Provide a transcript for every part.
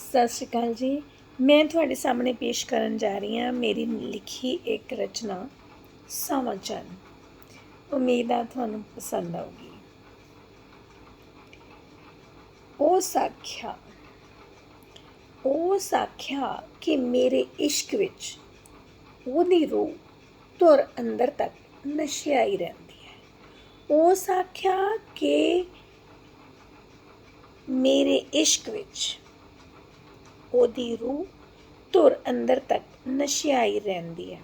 ਸਤਿ ਸ਼੍ਰੀ ਅਕਾਲ ਜੀ। ਮੈਂ ਤੁਹਾਡੇ ਸਾਹਮਣੇ ਪੇਸ਼ ਕਰਨ ਜਾ ਰਹੀ ਹਾਂ ਮੇਰੀ ਲਿਖੀ ਇੱਕ ਰਚਨਾ ਸਾਵਾਂ ਚੰਨ। ਉਮੀਦ ਆ ਤੁਹਾਨੂੰ ਪਸੰਦ ਆਊਗੀ। ਉਹ ਸਾਖਿਆ ਉਹ ਸਾਖਿਆ ਕਿ ਮੇਰੇ ਇਸ਼ਕ ਵਿੱਚ ਉਹਦੀ ਰੂਹ ਤੁਰ ਅੰਦਰ ਤੱਕ ਨਸ਼ਿਆਈ ਰਹਿੰਦੀ ਹੈ। ਉਹ ਸਾਖਿਆ ਕਿ ਮੇਰੇ ਇਸ਼ਕ ਵਿੱਚ ਉਹਦੀ ਰੂਹ ਧੁਰ ਅੰਦਰ ਤੱਕ ਨਸ਼ਿਆਈ ਰਹਿੰਦੀ ਹੈ।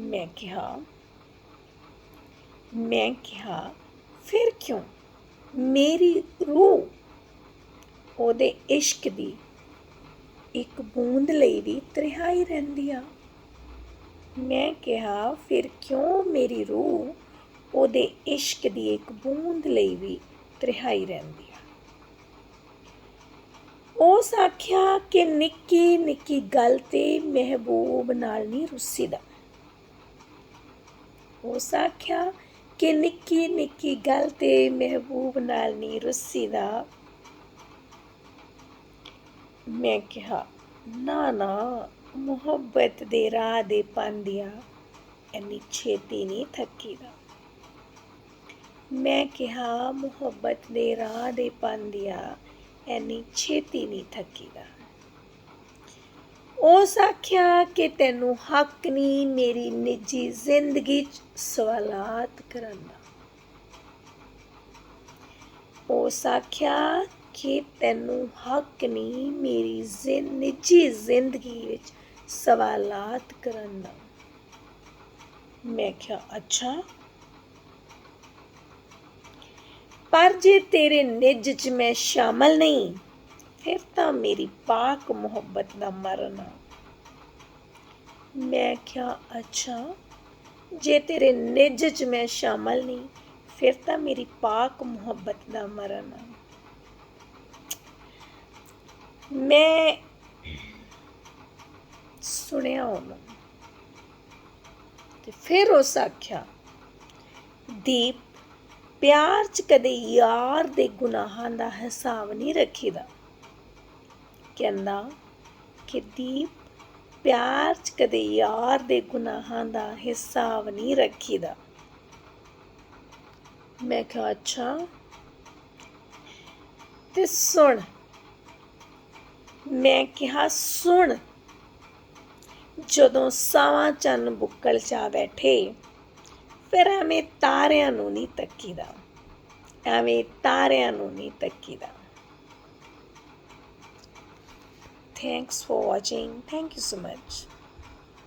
ਮੈਂ ਕਿਹਾ ਮੈਂ ਕਿਹਾ, ਫਿਰ ਕਿਉਂ? ਮੇਰੀ ਰੂਹ ਉਹਦੇ ਇਸ਼ਕ ਦੀ ਇੱਕ ਬੂੰਦ ਲਈ ਵੀ ਤ੍ਰਿਹਾਈ ਰਹਿੰਦੀ ਆ। ਮੈਂ ਕਿਹਾ, ਫਿਰ ਕਿਉਂ ਮੇਰੀ ਰੂਹ ਉਹਦੇ ਇਸ਼ਕ ਦੀ ਇੱਕ ਬੂੰਦ ਲਈ ਵੀ ਤ੍ਰਿਹਾਈ ਰਹਿੰਦੀ ਆ? ਉਸ ਆਖਿਆ ਕਿ ਨਿੱਕੀ ਨਿੱਕੀ ਗੱਲ ਤੇ ਮਹਿਬੂਬ ਨਾਲ ਨਹੀਂ ਰੁੱਸੀਦਾ। ਉਸ ਆਖਿਆ ਕਿ ਨਿੱਕੀ ਨਿੱਕੀ ਗੱਲ ਤੇ ਮਹਿਬੂਬ ਨਾਲ ਨਹੀਂ ਰੁੱਸੀਦਾ। ਮੈਂ ਕਿਹਾ, ਨਾ ਨਾ, ਮੁਹੱਬਤ ਦੇ ਰਾਹ ਦੇ ਪਾਂਦਿਆ ਇੰਨੀ ਛੇਤੀ ਨਹੀਂ ਥੱਕੀਦਾ। ਮੈਂ ਕਿਹਾ, ਮੁਹੱਬਤ ਦੇ ਰਾਹ ਦੇ ਪਾਂਦਿਆ ਐਨੀ ਛੇਤੀ ਨਹੀਂ ਥੱਕੀਦਾ। ਉਸ ਆਖਿਆ ਕਿ ਤੈਨੂੰ ਹੱਕ ਨਹੀਂ ਮੇਰੀ ਨਿੱਜੀ ਜ਼ਿੰਦਗੀ 'ਚ ਸਵਾਲਾਤ ਕਰਨ ਦਾ। ਉਸ ਆਖਿਆ ਕਿ ਤੈਨੂੰ ਹੱਕ ਨਹੀਂ ਮੇਰੀ ਨਿੱਜੀ ਜ਼ਿੰਦਗੀ ਵਿੱਚ ਸਵਾਲਾਤ ਕਰਨ ਦਾ। ਮੈਂ ਕਿਹਾ, ਅੱਛਾ। ਪਰ ਜੇ ਤੇਰੇ ਨਿੱਜ 'ਚ ਮੈਂ ਸ਼ਾਮਲ ਨਹੀਂ, ਫਿਰ ਤਾਂ ਮੇਰੀ ਪਾਕ ਮੁਹੱਬਤ ਦਾ ਮਰਨਾ। ਮੈਂ ਕਿਹਾ, ਅੱਛਾ, ਜੇ ਤੇਰੇ ਨਿੱਜ 'ਚ ਮੈਂ ਸ਼ਾਮਲ ਨਹੀਂ, ਫਿਰ ਤਾਂ ਮੇਰੀ ਪਾਕ ਮੁਹੱਬਤ ਦਾ ਮਰਨਾ। ਮੈਂ ਸੁਣਿਆ ਉਹਨੂੰ ਤੇ ਫਿਰ ਉਸ ਆਖਿਆ, ਦੀਪ ਪਿਆਰ 'ਚ ਕਦੇ ਯਾਰ ਦੇ ਗੁਨਾਹਾਂ ਦਾ ਹਿਸਾਬ ਨਹੀਂ ਰੱਖੀਦਾ। ਕਹਿੰਦਾ ਕਿ ਦੀਪ, ਪਿਆਰ 'ਚ ਕਦੇ ਯਾਰ ਦੇ ਗੁਨਾਹਾਂ ਦਾ ਹਿਸਾਬ ਨਹੀਂ ਰੱਖੀਦਾ। ਮੈਂ ਕਿਹਾ, ਅੱਛਾ। ਤੇ ਸੁਣ। ਮੈਂ ਕਿਹਾ, ਸੁਣ। ਜਦੋਂ ਸਾਵਾਂ ਚੰਨ ਬੁੱਕਲ ਚਾ ਬੈਠੇ ਫਿਰ ਐਵੇਂ ਤਾਰਿਆਂ ਨੂੰ ਨਹੀਂ ਤੱਕੀਦਾ। ਐਵੇਂ ਤਾਰਿਆਂ ਨੂੰ ਨਹੀਂ ਤੱਕੀਦਾ। Thanks for watching thank you so much